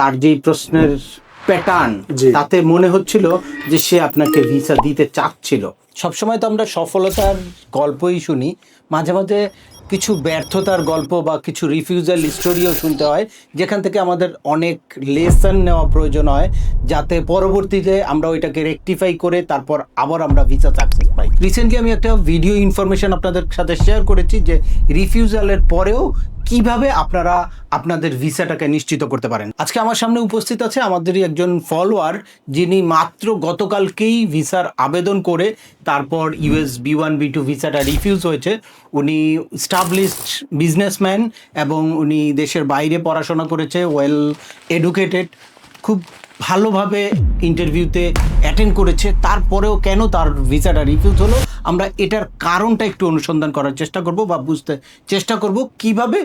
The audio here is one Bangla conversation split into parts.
তার যে প্রশ্নের প্যাটার্ন তাতে মনে হচ্ছিল যে সে আপনাকে ভিসা দিতে চাচ্ছিল। সবসময় তো আমরা সফলতার গল্পই শুনি মাঝে মাঝে কিছু ব্যর্থতার গল্প বা কিছু রিফিউজাল স্টোরিও শুনতে হয় যেখান থেকে আমাদের অনেক লেসন নেওয়া প্রয়োজন হয় যাতে পরবর্তীতে আমরা ওইটাকে রেকটিফাই করে তারপর আবার আমরা ভিসা সাকসেস পাই। রিসেন্টলি আমি একটা ভিডিও ইনফরমেশন আপনাদের সাথে শেয়ার করেছি যে রিফিউজালের পরেও কীভাবে আপনারা আপনাদের ভিসাটাকে নিশ্চিত করতে পারেন? আজকে আমার সামনে উপস্থিত আছে আমাদেরই একজন ফলোয়ার যিনি মাত্র গতকালকেই ভিসার আবেদন করে তারপর US B one, B two ভিসাটা রিফিউজ হয়েছে। উনি স্টাবলিশড বিজনেসম্যান এবং উনি দেশের বাইরে পড়াশোনা করেছে ওয়েল এডুকেটেড খুব ভালোভাবে ইন্টারভিউতে অ্যাটেন্ড করেছে, তারপরেও কেন তার ভিসাটা রিফিউজ হলো? আমরা এটার কারণটা একটু অনুসন্ধান করার চেষ্টা করব বা বুঝতে চেষ্টা করব কীভাবে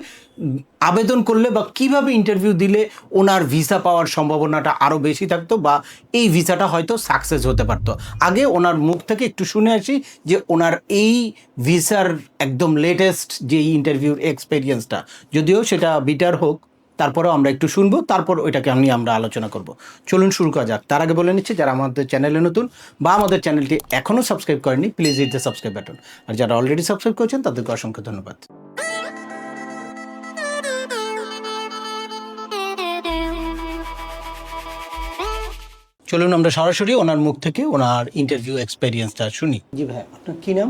আবেদন করলে বা কীভাবে ইন্টারভিউ দিলে ওনার ভিসা পাওয়ার সম্ভাবনাটা আরও বেশি থাকতো বা এই ভিসাটা হয়তো সাকসেস হতে পারতো। আগে ওনার মুখ থেকে একটু শুনে আসি যে ওনার এই ভিসার একদম লেটেস্ট যে ইন্টারভিউর এক্সপেরিয়েন্সটা যদিও সেটা বিটার হোক তারপরেও আমরা একটু শুনব তারপর ওইটাকে আমি আমরা আলোচনা করব। চলুন শুরু করা যাক। তার আগে বলে নিচ্ছি যারা আমাদের চ্যানেলে নতুন বা আমাদের চ্যানেলটি এখনও সাবস্ক্রাইব করেনি please hit the subscribe button আর যারা অলরেডি সাবস্ক্রাইব করেছেন তাদেরকে অসংখ্য ধন্যবাদ। চলুন আমরা সরাসরি ওনার মুখ থেকে ওনার ইন্টারভিউ এক্সপেরিয়েন্সটা শুনি। জি ভাই আপনার কী নাম?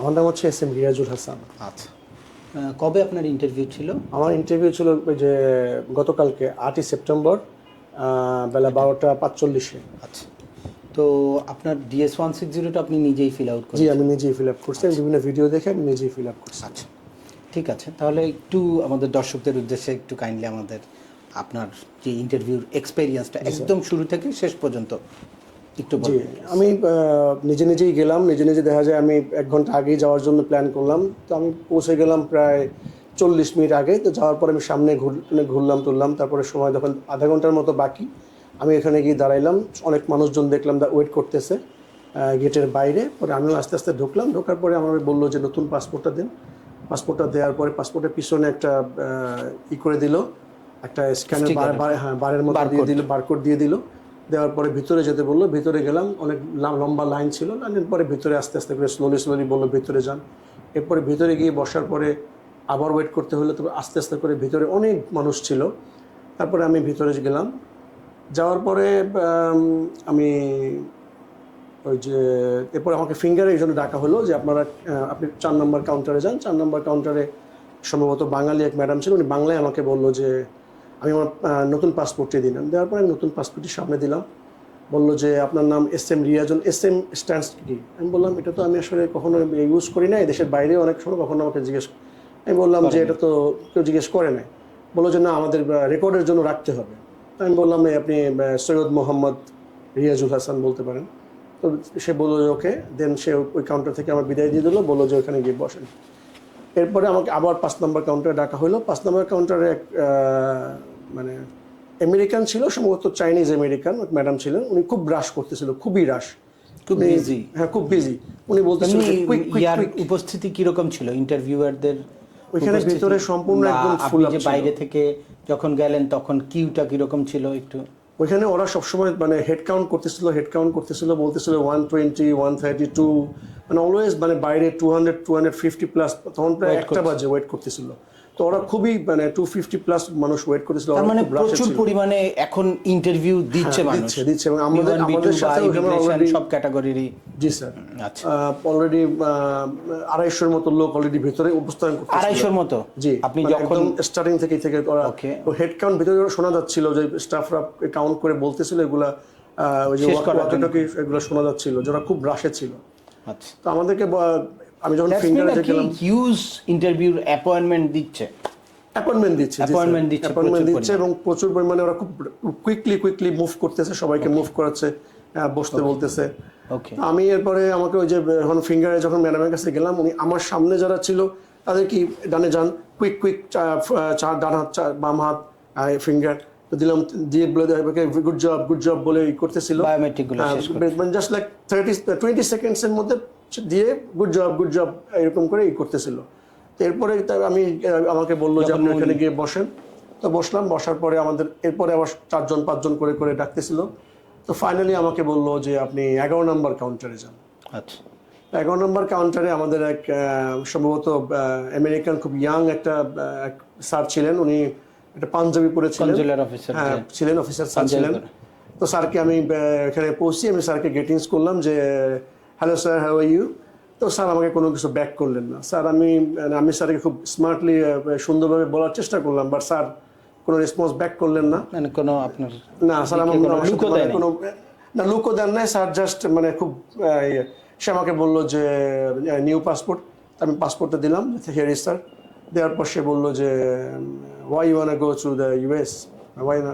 আমার নাম হচ্ছে এস এম রিয়াজুল হাসান আচ্ছা। কবে আপনার ইন্টারভিউ ছিল? আমার ইন্টারভিউ ছিল যে গতকালকে আটই সেপ্টেম্বর বেলা বারোটা পাঁচচল্লিশে। আচ্ছা। তো আপনার ডিএস ওয়ান সিক্স জিরোটা আপনি নিজেই ফিল আউট জি আমি নিজেই ফিল আপ করছি বিভিন্ন ভিডিও দেখে আমি নিজেই ফিল আপ করছি। আচ্ছা। ঠিক আছে। তাহলে একটু আমাদের দর্শকদের উদ্দেশ্যে একটু কাইন্ডলি আমাদের আপনার যে ইন্টারভিউর এক্সপেরিয়েন্সটা একদম শুরু থেকে শেষ পর্যন্ত একটু আমি নিজে নিজেই গেলাম নিজে নিজে দেখা যায় আমি এক ঘণ্টা আগেই যাওয়ার জন্য প্ল্যান করলাম। তো আমি পৌঁছে গেলাম প্রায় চল্লিশ মিনিট আগে তো যাওয়ার পরে আমি সামনে ঘুর মানে ঘুরলাম তুললাম তারপরে সময় যখন আধা ঘণ্টার মতো বাকি। আমি এখানে গিয়ে দাঁড়াইলাম অনেক মানুষজন দেখলাম দা ওয়েট করতেছে গেটের বাইরে পরে আমিও আস্তে আস্তে ঢুকলাম ঢোকার পরে আমার বলল যে নতুন পাসপোর্টটা দিন। পাসপোর্টটা দেওয়ার পরে পাসপোর্টের পিছনে একটা ই করে দিল একটা স্ক্যানার হ্যাঁ বারের মতো দিয়ে দিল বারকোড দিয়ে দিল। দেওয়ার পরে ভিতরে যেতে বলল, ভিতরে গেলাম, অনেক লম্বা লাইন ছিল, লাইনের পরে ভিতরে আস্তে আস্তে করে স্লোলি স্লোলি বলল, ভিতরে যান। এরপরে ভিতরে গিয়ে বসার পরে আবার ওয়েট করতে হলো তবে আস্তে আস্তে করে ভিতরে অনেক মানুষ ছিল। তারপরে আমি ভিতরে গেলাম। যাওয়ার পরে আমি ওই যে, এরপরে আমাকে ফিঙ্গারে এই জন্য ডাকা হলো যে আপনারা আপনি চার নম্বর কাউন্টারে যান। চার নম্বর কাউন্টারে সম্ভবত বাঙালি এক ম্যাডাম ছিল, উনি বাংলায় আমাকে বলল যে আমি আমার নতুন পাসপোর্টটি দিলাম। দেওয়ার পরে আমি নতুন পাসপোর্টটি সামনে দিলাম। বলল যে আপনার নাম S M Riazon S M stands কি? আমি বললাম এটা তো আমি আসলে কখনো ইউজ করি নাই। দেশের বাইরে অনেক সময় কখনো আমাকে জিজ্ঞেস আমি বললাম যে এটা তো কেউ জিজ্ঞেস করে নাই। বলল যে না আমাদের রেকর্ডের জন্য রাখতে হবে। আমি বললাম আপনি সৈয়দ মোহাম্মদ রিয়াজুল হাসান বলতে পারেন। তো সে বলল যে ওকে। দেন সে ওই কাউন্টার থেকে আমার বিদায় দিয়ে দিলো। বলল যে ওখানে গিয়ে বসেন। এরপরে আমাকে আবার পাঁচ নম্বর কাউন্টারে ডাকা হলো। পাঁচ নম্বর কাউন্টারে এক মানে আমেরিকান ছিল সম্ভবত চাইনিজ আমেরিকান ম্যাডাম ছিলেন। উনি খুব রাশ করতেছিল খুবই রাশ খুব busy। হ্যাঁ খুব বিজি উনি বলতেছিল এমনি কুইক ইয়ার উপস্থিতি কীরকম ছিল? ইন্টারভিউয়ারদের ওইখানে ভিতরে সম্পূর্ণ একদম full যে বাইরে থেকে যখন গেলেন তখন কিউটা কীরকম ছিল একটু? ওইখানে ওরা সবসময় মানে হেড কাউন্ট করতেছিল হেড কাউন্ট করতেছিল বলতেছিল one twenty one thirty two মানে অলওয়েজ মানে বাইরে two hundred two hundred fifty plus তখন প্রায় একটা বাজে ওয়েট করতেছিল। তো ওরা খুবই মানে টু ফিফটি প্লাস মানুষ ওয়েট ওরা মানে প্রচুর পরিমাণে এখন ইন্টারভিউ দিচ্ছে হ্যাঁ, মানুষ। দিচ্ছে। দিচ্ছে এবং আমাদের আমাদের সাথে সব ক্যাটাগরিরই জি স্যার আচ্ছা। অলরেডি আড়াইশোর মতো লোক অলরেডি ভিতরে করতে আড়াইশোর মতো? জি। আপনি মানে যখন স্টার্টিং থেকে থেকে ওরা. হেড কাউন্ট ভিতরে শোনা যাচ্ছিল যে স্টাফরা কাউন্ট করে বলতেছিল এগুলা ওই যে এগুলো শোনা যাচ্ছিল যারা খুব রাশে ছিল। আচ্ছা। তো আমাদেরকে আমি যখন ফিঙ্গারে গেলাম হিউজ ইন্টারভিউর অ্যাপয়েন্টমেন্ট দিচ্ছে। অ্যাপয়েন্টমেন্ট দিচ্ছে Appointment দিচ্ছে অ্যাপয়েন্টমেন্ট দিচ্ছে এবং প্রচুর পরিমাণে ওরা খুব কুইকলি কুইকলি মুভ করতেছে সবাইকে মুভ করাচ্ছে বসতে বলতেছে। আমি এরপরে আমাকে ওই যে এখন ফিঙ্গারে যখন ম্যাডামের কাছে গেলাম উনি আমার সামনে যারা ছিল তাদের কি ডানে যান কুইক কুইক চার ডান হাত বাম হাত ফিঙ্গার তো দিলাম দিয়ে বলে গুড জব গুড জব বলে করতেছিল। Biometric just like thirty twenty সেকেন্ডসের মধ্যে দিয়ে গুড জব গুড জব এরকম করে ই করতেছিল। তো এরপরে তা আমি আমাকে বলল যে আপনি ওখানে গিয়ে বসেন। তো বসলাম বসার পরে আমাদের এরপরে আবার চারজন পাঁচজন করে করে ডাকতেছিল। তো ফাইনালি আমাকে বলল যে আপনি এগারো নম্বর কাউন্টারে যান। আচ্ছা। এগারো নম্বর কাউন্টারে আমাদের এক সম্ভবত আমেরিকান খুব ইয়াং একটা স্যার ছিলেন। উনি একটা পাঞ্জাবি পরেছিলেন অফিসার হ্যাঁ ছিলেন অফিসার স্যার ছিলেন। তো স্যারকে আমি এখানে পৌঁছি আমি স্যারকে গেটিংস করলাম যে হ্যালো স্যার হ্যাও ইউ তো স্যার আমাকে কোনো কিছু ব্যাক করলেন না। স্যার আমি আমি স্যারকে খুব স্মার্টলি সুন্দরভাবে বলার চেষ্টা করলাম বাট স্যার কোনো রেসপন্স ব্যাক করলেন না। মানে কোনো আপনার না স্যার আমার কোনো মানে? কোনো না লুকও দেন নাই স্যার জাস্ট মানে খুব ইয়ে, সে আমাকে বলল যে নিউ পাসপোর্ট আমি পাসপোর্টটা দিলাম হিয়ার ইজ স্যার দেওয়ার পর সে বলল যে why you want go to the US why না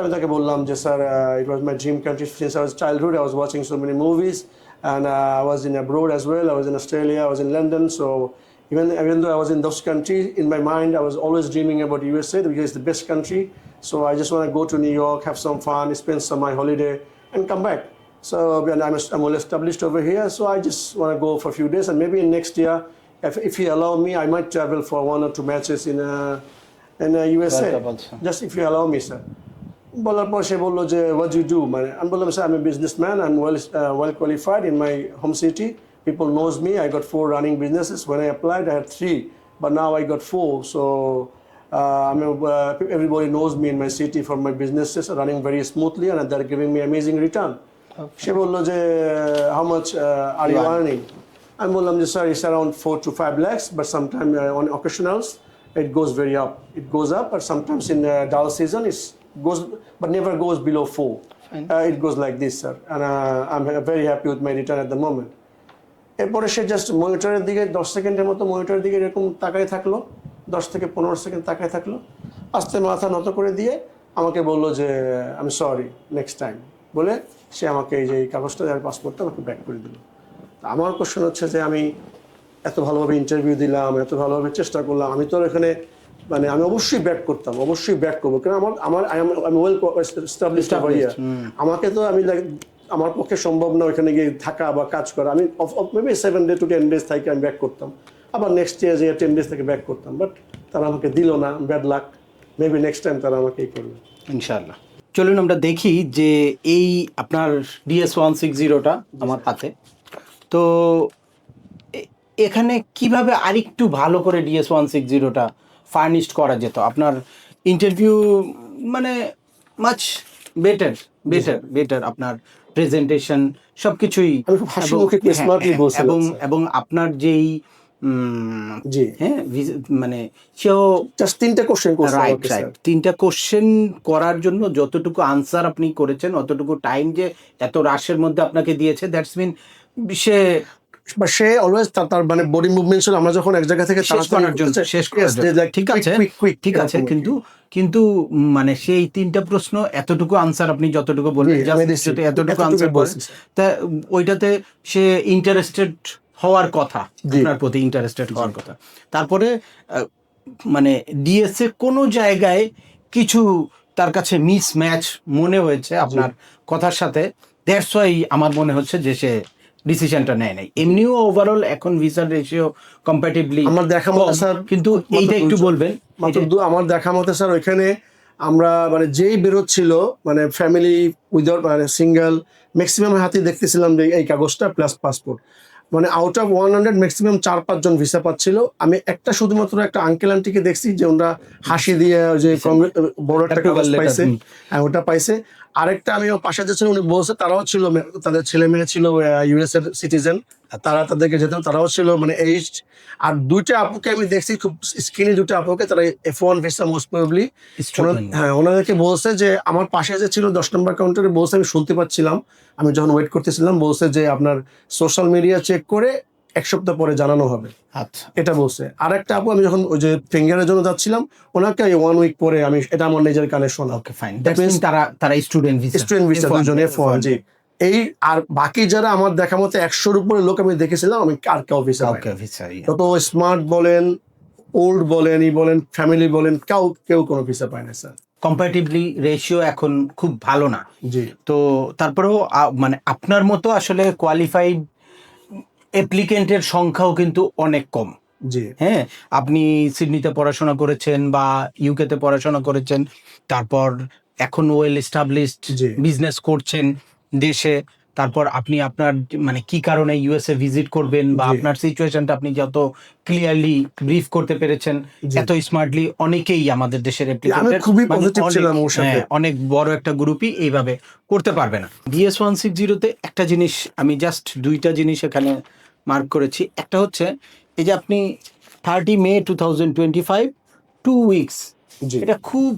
আমি তাকে বললাম যে sir it was my dream country since I was childhood I was watching so many movies and uh, I was in abroad as well. I was in Australia, I was in London. So even even though I was in those countries, in my mind I was always dreaming about USA because it's the best country. So I just want to go to New York, have some fun, spend some my holiday, and come back. So and I'm, I'm well established over here. So I just want to go for a few days, and maybe in next year, if, if he allow me, I might travel for one or two matches in uh, in uh, USA. World Cup also. Just if you allow me, sir. বলার পর সে বলল যে হোয়াট ইউ ডু মানে আমি বললাম স্যার আমি business man I am well well qualified in my home city people knows me I got four running businesses when I applied I had three but now I got four so আমি everybody knows me in my city for my businesses running very smoothly and there giving me amazing return সে বলল যে how much are you earning আমি বললাম যে sir it's around four two five lakhs but sometime on occasionals it goes very up. It goes up, but sometimes in the dull season it goes, but never goes below four. Uh, it goes like this, sir, and uh, I'm very happy with my return at the moment. এরপরে সে জাস্ট মনিটরের দিকে দশ সেকেন্ডের মতো মনিটরের দিকে এরকম তাকায় থাকল। দশ থেকে পনেরো সেকেন্ড তাকায় থাকল। আস্তে মাথা নত করে দিয়ে আমাকে বলল যে আমি সরি নেক্সট টাইম বলে সে আমাকে এই যে এই কাগজটা আর পাসপোর্টটা আমাকে ব্যাক করে দিল। আমার কোশ্চেন হচ্ছে যে আমি এত ভালোভাবে ইন্টারভিউ দিলাম এত ভালোভাবে চেষ্টা করলাম। আমি তো এখানে মানে আমি অবশ্যই ব্যাক করতাম অবশ্যই ব্যাক করব। কারণ আমার আমার আমি ওয়েল আমাকে তো আমি আমার পক্ষে সম্ভব না ওখানে গিয়ে থাকা বা কাজ করা। আমি maybe seven day to ten days থেকে আমি ব্যাক করতাম। আবার নেক্সট ইয়ার যে টেন ডেজ থেকে ব্যাক করতাম। বাট তারা আমাকে দিল না bad luck maybe next time তারা আমাকে করবে। ইনশাআল্লাহ। চলুন আমরা দেখি যে এই আপনার ডিএস ওয়ান সিক্স জিরোটা আমার হাতে তো এখানে কীভাবে আরেকটু ভালো করে ডিএস ওয়ান সিক্স জিরোটা ফার্নিশড করা যেত। আপনার ইন্টারভিউ মানে মাচ বেটার বেটার বেটার আপনার প্রেজেন্টেশন সব কিছুই এবং এবং আপনার যেই জি। হ্যাঁ মানে সেও জাস্ট তিনটা কোশ্চেন রাইট রাইট। তিনটা কোশ্চেন করার জন্য যতটুকু আনসার আপনি করেছেন অতটুকু টাইম যে এত রাশের মধ্যে আপনাকে দিয়েছে দ্যাটস মিন সে বা সে অলওয়েজ তার মানে বডি মুভমেন্ট ছিল আমরা যখন এক জায়গা থেকে শেষ করার জন্য শেষ ঠিক আছে? ঠিক আছে কিন্তু কিন্তু মানে সেই তিনটা প্রশ্ন এতটুকু আনসার আপনি যতটুকু বললেন এতটুকু আনসার বলছি, বলছি। তা ওইটাতে সে ইন্টারেস্টেড হওয়ার কথা। আপনার প্রতি ইন্টারেস্টেড হওয়ার কথা। তারপরে মানে ডিএসএ কোনো জায়গায় কিছু তার কাছে মিস ম্যাচ মনে হয়েছে আপনার কথার সাথে দ্যাটস ওয়াই আমার মনে হচ্ছে যে সে ডিসিশনটা নেয় নাই। এমনিও ওভারঅল এখন ভিসার রেশিও কম্প্যাটিভলি আমার দেখা মতো স্যার কিন্তু এইটা একটু বলবেন মাত্র দু- আমার দেখা মতে স্যার ওইখানে আমরা মানে যেই বেরোচ্ছিল মানে ফ্যামিলি উইদাউট মানে সিঙ্গেল ম্যাক্সিমাম হাতে দেখতেছিলাম যে এই কাগজটা প্লাস পাসপোর্ট মানে out of one hundred maximum চার পাঁচজন ভিসা পাচ্ছিল। আমি একটা শুধুমাত্র একটা আঙ্কেল আন্টিকে দেখছি যে ওরা হাসি দিয়ে ওই যে বড় একটা কাগজ পাইছে হ্যাঁ ওটা পাইছে। আরেকটা আমি পাশে যে ছিল উনি বলছে তারাও ছিল তাদের ছেলে মেয়ে ছিল ইউএস এর সিটিজেন তারা তাদেরকে যেত তারাও ছিল মানে এইজ আর দুইটা আপুকে আমি দেখছি খুব স্কিনি দুটো আপুকে তারা F one visa most probably. হ্যাঁ ওনাদেরকে বলছে যে আমার পাশে যে ছিল দশ নম্বর কাউন্টারে বলছে আমি শুনতে পাচ্ছিলাম। আমি যখন ওয়েট করতেছিলাম বলছে যে আপনার সোশ্যাল মিডিয়া চেক করে এক সপ্তাহ পরে জানানো হবে। আচ্ছা। এটা বলছে। আর একটা আপু আমি যখন ওই যে ফিঙ্গারের জন্য যাচ্ছিলাম ওনাকে ওয়ান উইক পরে আমি এটা আমার নিজের কানে শোনা। ওকে ফাইন তারা তারা স্টুডেন্ট ভিসা স্টুডেন্ট ভিসা দুজন এফ জি। এই আর বাকি যারা আমার দেখা মতো একশোর উপরে লোক আমি দেখেছিলাম আমি আর ওকে ভিসা যত স্মার্ট বলেন ওল্ড বলেন ই বলেন ফ্যামিলি বলেন কেউ কেউ কোনো ভিসা পায় না স্যার কম্পারেটিভলি রেশিও এখন খুব ভালো না। জি। তো তারপরেও মানে আপনার মতো আসলে কোয়ালিফাইড অ্যাপ্লিকেন্টের সংখ্যাও কিন্তু অনেক কম। জি। হ্যাঁ আপনি সিডনিতে পড়াশোনা করেছেন বা ইউকেতে পড়াশোনা করেছেন তারপর এখন ওয়েল এস্টাবলিশড বিজনেস করছেন দেশে তারপর আপনি আপনার মানে কি কারণে ইউএসএ ভিজিট করবেন বা। আপনার সিচুয়েশনটা আপনি যত ক্লিয়ারলি ব্রিফ করতে পেরেছেন। এত স্মার্টলি অনেকেই আমাদের দেশের খুবই মানে পজিটিভ ছিলাম হ্যাঁ, অনেক বড় একটা গ্রুপই এইভাবে করতে পারবে না। ডিএস ওয়ান সিক্স জিরোতে একটা জিনিস আমি জাস্ট দুইটা জিনিস এখানে মার্ক করেছি। একটা হচ্ছে এই যে আপনি thirty May two thousand twenty five two weeks এটা খুব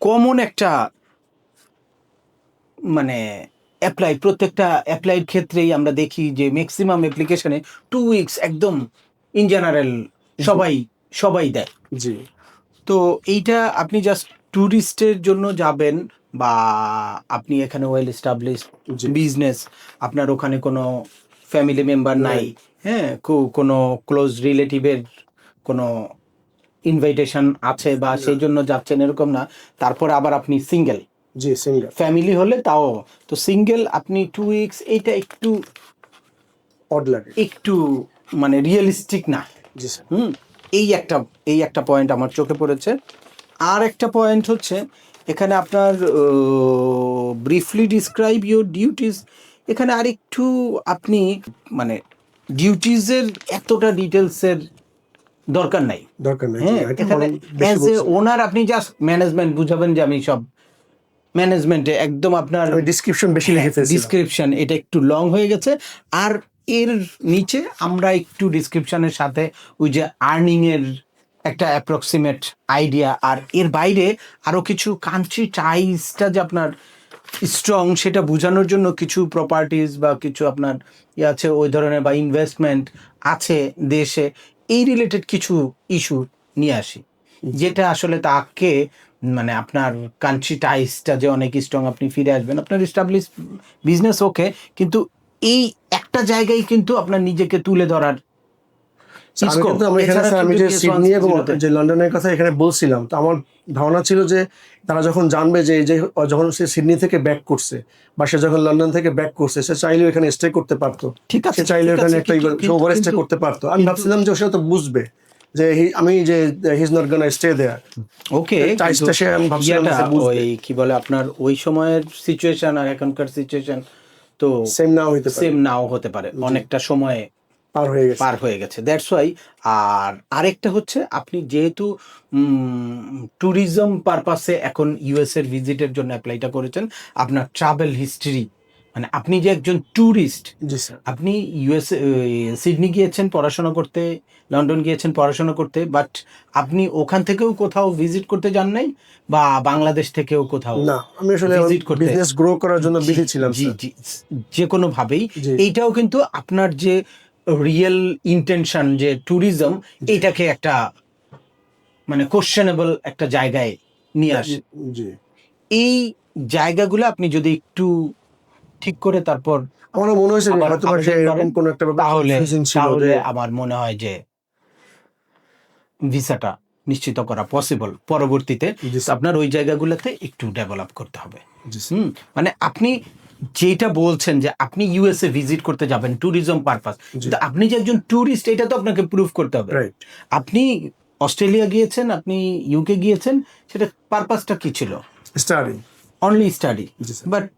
কমন একটা মানে অ্যাপ্লাই প্রত্যেকটা অ্যাপ্লাইয়ের ক্ষেত্রেই আমরা দেখি যে ম্যাক্সিমাম অ্যাপ্লিকেশনে টু উইকস একদম ইন জেনারেল সবাই সবাই দেয়। জি। তো এইটা আপনি জাস্ট ট্যুরিস্টের জন্য যাবেন বা আপনি এখানে ওয়েল এস্টাবলিশ বিজনেস আপনার ওখানে কোনো ফ্যামিলি মেম্বার নাই হ্যাঁ? কোনো ক্লোজ রিলেটিভের কোনো ইনভাইটেশন আছে বা সেই জন্য যাচ্ছেন এরকম না। তারপর আবার আপনি সিঙ্গেল জি সিঙ্গেল ফ্যামিলি হলে তাও। তো সিঙ্গেল আপনি টু উইকস এইটা একটু অড লাগে। একটু মানে রিয়েলিস্টিক না। জি স্যার হুম? এই একটা এই একটা পয়েন্ট আমার চোখে পড়েছে। আর একটা পয়েন্ট হচ্ছে এখানে আপনার ব্রিফলি ডিসক্রাইব ইউর ডিউটিস এখানে আর একটু আপনি মানে ডিউটিজের এতটা ডিটেলসের দরকার নাই। দরকার নেই হ্যাঁ এখানে অ্যাজ এ ওনার আপনি জাস্ট ম্যানেজমেন্ট বুঝাবেন যে আমি সব ম্যানেজমেন্টে একদম আপনার ডিসক্রিপশন বেশি লিখে ফেলছি ডিসক্রিপশন এটা একটু লং হয়ে গেছে। আর এর নিচে আমরা একটু ডিসক্রিপশনের সাথে ওই যে আর্নিং এর একটা অ্যাপ্রক্সিমেট আইডিয়া আর এর বাইরে আরও কিছু কান্ট্রি টাইজটা যে আপনার স্ট্রং সেটা বোঝানোর জন্য কিছু প্রপার্টিজ বা কিছু আপনার ইয়ে আছে ওই ধরনের বা ইনভেস্টমেন্ট আছে দেশে এই রিলেটেড কিছু ইস্যু নিয়ে আসি। যেটা আসলে তাকে মানে আপনার কান্ট্রি টাইসটা যে অনেক স্ট্রং আপনি ফিরে আসবেন আপনার এস্টাবলিশ বিজনেস ওকে কিন্তু এই একটা জায়গায় কিন্তু আপনার নিজেকে তুলে ধরার আমি কিন্তু আমি এখানে স্যার, আমি যে সিডনি এবং যে লন্ডনের কথা এখানে বলছিলাম তো আমার ধারণা ছিল যে তারা যখন জানবে যে যে যখন সে সিডনি থেকে ব্যাক করছে বা সে যখন লন্ডন থেকে ব্যাক করছে সে চাইলেও এখানে স্টে করতে পারতো। ঠিক আছে সে চাইলে ঠিক এখানে একটা ওভার স্টে করতে পারতো। আমি ভাবছিলাম যে সে তো বুঝবে যে আমি যে he's not gonna stay there okay ওই কি বলে আপনার ওই সময়ের সিচুয়েশন আর এখনকার সিচুয়েশন তো সেম নাও পারে। সেম নাও হতে পারে। অনেকটা সময়ে পার হয়ে গেছে। পার হয়ে গেছে। দ্যাটস ওয়াই আর আরেকটা হচ্ছে আপনি যেহেতু ট্যুরিজম পারপাসে এখন ইউএস এর ভিজিটের জন্য অ্যাপ্লাইটা করেছেন আপনার ট্রাভেল হিস্ট্রি মানে আপনি যে একজন ট্যুরিস্ট আপনি ইউএস সিডনি গিয়েছেন পড়াশোনা করতে লন্ডন গিয়েছেন পড়াশোনা করতে বাট আপনি ওখান থেকেও কোথাও ভিজিট করতে যান নাই? বা বাংলাদেশ থেকেও কোথাও না আমি আসলে visit করতে- বিজনেস গ্রো করার জন্য বিধি ছিলাম জি জি যে কোনো ভাবেই। এইটাও কিন্তু আপনার যে রিয়েল ইন্টেনশন যে ট্যুরিজম এটাকে একটা মানে কোশ্চেনেবল একটা জায়গায় নিয়ে আসে। এই জায়গাগুলো আপনি যদি একটু ঠিক করে তারপর আমারও মনে হয়েছে এরকম কোনো একটা তাহলে তাহলে আমার মনে হয় যে ভিসাটা নিশ্চিত করা পসিবল পরবর্তীতে আপনার ওই জায়গাগুলোতে একটু ডেভেলপ করতে হবে। মানে আপনি যেটা বলছেন যে আপনি ইউএসএ ভিজিট করতে যাবেন ট্যুরিজম পারপাস। কিন্তু আপনি যে একজন ট্যুরিস্ট এটা তো আপনাকে প্রুভ করতে হবে। আপনি অস্ট্রেলিয়া গিয়েছেন আপনি ইউকে গিয়েছেন সেটা পারপাসটা কি ছিল? স্টাডি অনলি স্টাডি বাট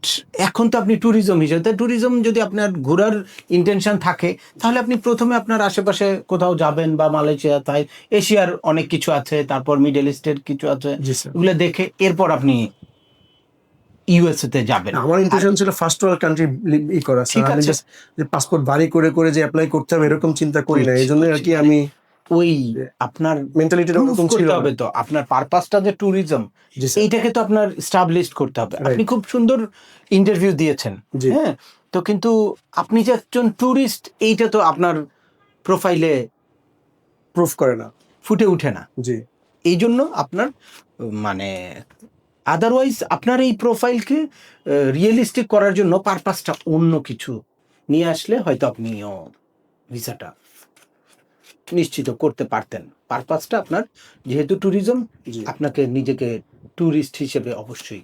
এখন তো আপনি ট্যুরিজম হিসেবে তাই ট্যুরিজম যদি আপনার ঘোরার ইন্টেনশন থাকে তাহলে আপনি প্রথমে আপনার আশেপাশে কোথাও যাবেন বা মালয়েশিয়া তাই এশিয়ার অনেক কিছু আছে তারপর মিডল ইস্টের কিছু আছে এগুলো দেখে এরপর আপনি ইউএসএ তে যাবেন। আমার ইন্টেনশন ছিল ফার্স্ট ওয়ার্ল্ড কান্ট্রি ই করা ঠিক আছে। যে পাসপোর্ট বাড়ি করে করে যে অ্যাপ্লাই করতে হবে এরকম চিন্তা করি না। এই জন্য আর কি আমি ওই আপনার মেন্টালিটিটা proof ওরকম ছিল। হবে তো। আপনার পারপাসটা যে ট্যুরিজম এইটাকে তো আপনার স্টাবলিশ করতে হবে। আপনি খুব সুন্দর ইন্টারভিউ দিয়েছেন হ্যাঁ? তো কিন্তু আপনি যে একজন ট্যুরিস্ট এইটা তো আপনার প্রোফাইলে প্রুফ করে না। ফুটে ওঠে না। জি। এই জন্য আপনার মানে আদারওয়াইজ আপনার এই প্রোফাইলকে রিয়েলিস্টিক করার জন্য পারপাসটা অন্য কিছু নিয়ে আসলে হয়তো আপনিও ভিসাটা নিশ্চিত করতে পারতেন। পারপাসটা আপনার যেহেতু ট্যুরিজম আপনাকে নিজেকে ট্যুরিস্ট হিসেবে অবশ্যই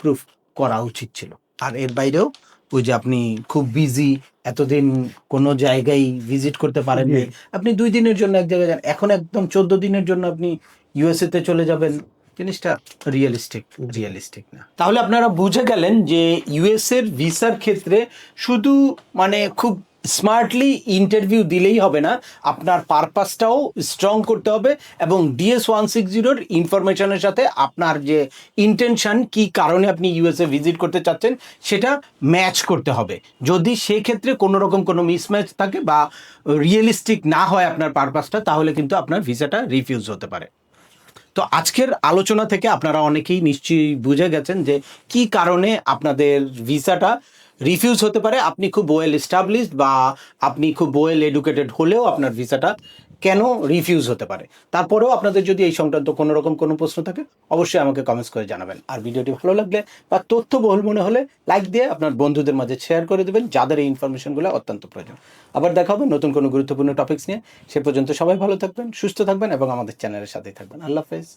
প্রুফ করা উচিত ছিল। আর এর বাইরেও ওই যে আপনি খুব বিজি এতদিন কোনো জায়গায় ভিজিট করতে পারেননি আপনি দুই দিনের জন্য এক জায়গায় যান। এখন একদম চোদ্দ দিনের জন্য আপনি ইউএসএ তে চলে যাবেন। জিনিসটা রিয়েলিস্টিক রিয়েলিস্টিক না। তাহলে আপনারা বুঝে গেলেন যে ইউএস এর ভিসার ক্ষেত্রে শুধু মানে খুব স্মার্টলি ইন্টারভিউ দিলেই হবে না, আপনার পারপাসটাও স্ট্রং করতে হবে এবং ডিএস ওয়ান সিক্স জিরোর ইনফরমেশনের সাথে আপনার যে ইন্টেনশন কি কারণে আপনি ইউএসএ ভিজিট করতে চাচ্ছেন, সেটা ম্যাচ করতে হবে। যদি সেক্ষেত্রে কোনো রকম কোনো মিসম্যাচ থাকে বা রিয়েলিস্টিক না হয় আপনার পারপাসটা তাহলে কিন্তু আপনার ভিসাটা রিফিউজ হতে পারে। তো আজকের আলোচনা থেকে আপনারা অনেকেই নিশ্চয়ই বুঝে গেছেন যে কি কারণে আপনাদের ভিসাটা রিফিউজ হতে পারে, আপনি খুব ওয়েল এস্টাবলিশড বা আপনি খুব ওয়েল এডুকেটেড হলেও আপনার ভিসাটা কেন রিফিউজ হতে পারে? তারপরেও আপনাদের যদি এই সংক্রান্ত কোনো রকম কোনো প্রশ্ন থাকে, অবশ্যই আমাকে কমেন্টস করে জানাবেন। আর ভিডিওটি ভালো লাগলে বা তথ্যবহুল মনে হলে লাইক দিয়ে আপনার বন্ধুদের মাঝে শেয়ার করে দেবেন, যাদের এই ইনফরমেশনগুলো অত্যন্ত প্রয়োজন। আবার দেখা হবে নতুন কোনো গুরুত্বপূর্ণ টপিকস নিয়ে। সে পর্যন্ত সবাই ভালো থাকবেন, সুস্থ থাকবেন এবং আমাদের চ্যানেলের সাথেই থাকবেন। আল্লাহ হাফেজ।